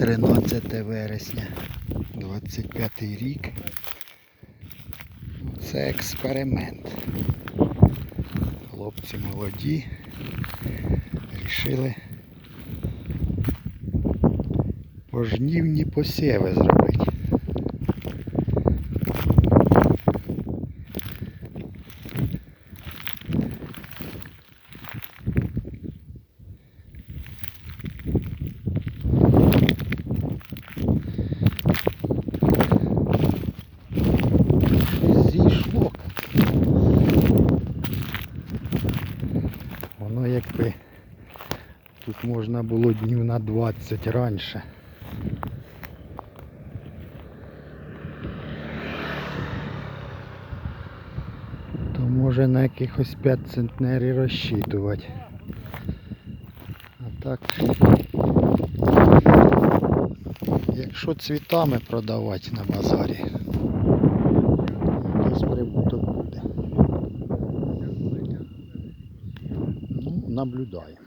13 вересня 25 рік. Це експеримент. Хлопці молоді. Рішили пожнівні посіви зробити. Воно якби тут можна було днів на 20 раніше. То може на якихось 5 центнерів розчитувати. А так, якщо цвітами продавати на базарі, якийсь прибуток буде. Ну, наблюдаємо.